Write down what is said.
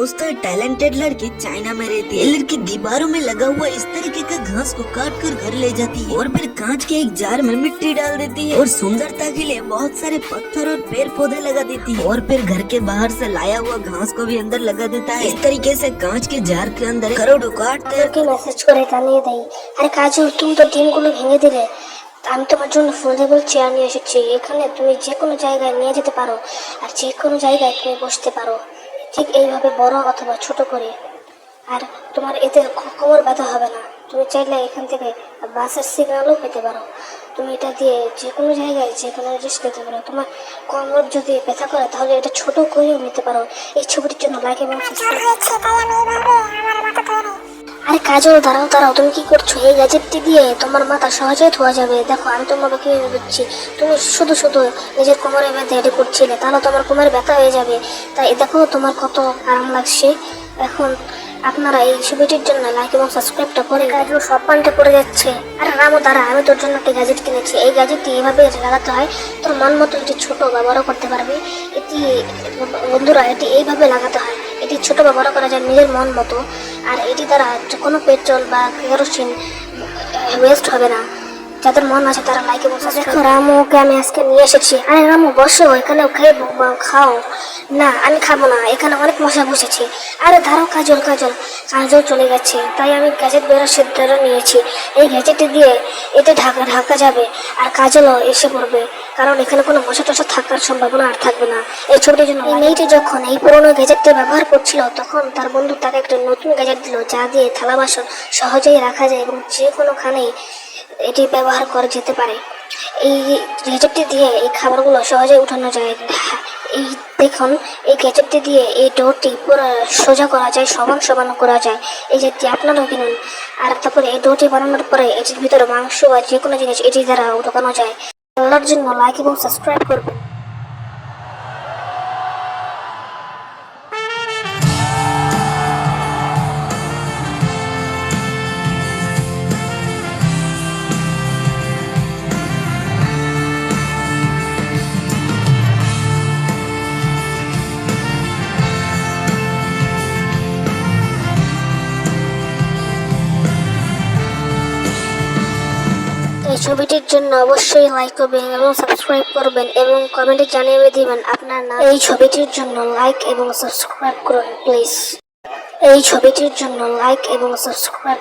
दोस्तों टैलेंटेड लड़की चाइना में रहती है लड़की दीवारों में लगा हुआ इस तरीके का घास को काट कर घर ले जाती है और फिर कांच के एक जार में मिट्टी डाल देती है और सुंदरता के लिए बहुत सारे पत्थर और पेड़ पौधे लगा देती है और फिर घर के बाहर से लाया हुआ घास को भी अंदर लगा देता है इस तरीके से कांच के जार के अंदर करोड़ों काटते हैं তোকে মেসেজ করে জানিয়ে দেই আরে কাজল তুমি তো ডিমগুলো ভেঙে দিলে আমি তোমার জন্য ফোল্ডেবল চেয়ার নিয়ে এসেছি এখানে তুমি যে কোনো জায়গায় নিয়ে যেতে পারো আর যে কোনো জায়গায় তুমি বসতে পারো ঠিক এইভাবে বড় অথবা ছোট করে, আর তোমার এতে খবর ব্যথা হবে না। তুমি চাইলে এখান থেকে বাসের সিগনালও পেতে পারো। তুমি এটা দিয়ে যে কোনো জায়গায় যে কোনো জিনিস পেতে পারো। তোমার কোমর যদি ব্যথা করে, তাহলে এটা ছোট করেও নিতে পারো। এই ছবিটির জন্য লাইক এবং subscribe আরে কাজল, দাঁড়াও দাঁড়াও, তুমি কি করছ? এই গ্যাজেটটি দিয়ে তোমার মাথা সহজেই ধোয়া যাবে। দেখো, আমি তোমাকে কি দিচ্ছি তুমি শুধু শুধু নিজের কোমরে বেঁধে এটি করছিলে, তাহলে তোমার কোমরে ব্যথা হয়ে যাবে। তাই দেখো তোমার কত আরাম লাগছে। এখন আপনারা এই ছবিটির জন্য লাইক এবং সাবস্ক্রাইবটা করে কাজল সব পান্টে পড়ে যাচ্ছে। আরে রামও দাঁড়া, আমি তোর জন্য একটি গ্যাজেট কিনেছি। এই গ্যাজেটটি এভাবে লাগাতে হয়, তোর মন মতো এটি ছোট বা করতে পারবে। এটি, বন্ধুরা, এটি এইভাবে লাগাতে হয়। এটি ছোট বা করা যায় নিজের মন মতো। আর এটি দ্বারা কোনো পেট্রোল বা কেরোসিন ওয়েস্ট হবে না। যাদের মন আছে তারা লাইকে এবং দেখো, রামুকে আমি আজকে নিয়ে এসেছি। আরে রামু, বসো এখানে খেয়ে খাও। না, আমি খাব না, এখানে অনেক মশা বসেছে। আরে ধারো কাজল কাজল। কাজল চলে গেছে, তাই আমি গ্যাজেট বেরোর সিদ্ধান্ত নিয়েছি। এই গ্যাজেটটি দিয়ে এতে ঢাকা ঢাকা যাবে, আর কাজলও এসে পড়বে। কারণ এখানে কোনো মশা টশা থাকার সম্ভাবনা আর থাকবে না। এই ছবিটির জন্য এই মেয়েটি যখন এই পুরোনো গ্যাজেটটি ব্যবহার করছিল, তখন তার বন্ধু তাকে একটা নতুন গ্যাজেট দিল, যা দিয়ে থালা বাসন সহজেই রাখা যায় এবং যে কোনোখানেই এটি ব্যবহার করা যেতে পারে। এই গ্যাজেটটি দিয়ে এই খাবারগুলো সহজেই উঠানো যায়। এই দেখুন, এই গ্যাজেটটি দিয়ে এই ডোরটি পুরো সোজা করা যায়, সমান সমান করা যায়। এই যেটি আপনারাও কিনুন। আর তারপরে এই ডোরটি বানানোর পরে এটির ভিতরে মাংস বা যে কোনো জিনিস এটি দ্বারা ঢোকানো যায়। আল্লাহর জন্য লাইক এবং সাবস্ক্রাইব করবেন। ছবিটির জন্য অবশ্যই লাইক করবেন এবং সাবস্ক্রাইব করবেন এবং কমেন্টে জানিয়ে দিবেন আপনার নাম। এই ছবিটির জন্য লাইক এবং সাবস্ক্রাইব করুন প্লিজ এই ছবিটির জন্য লাইক এবং সাবস্ক্রাইব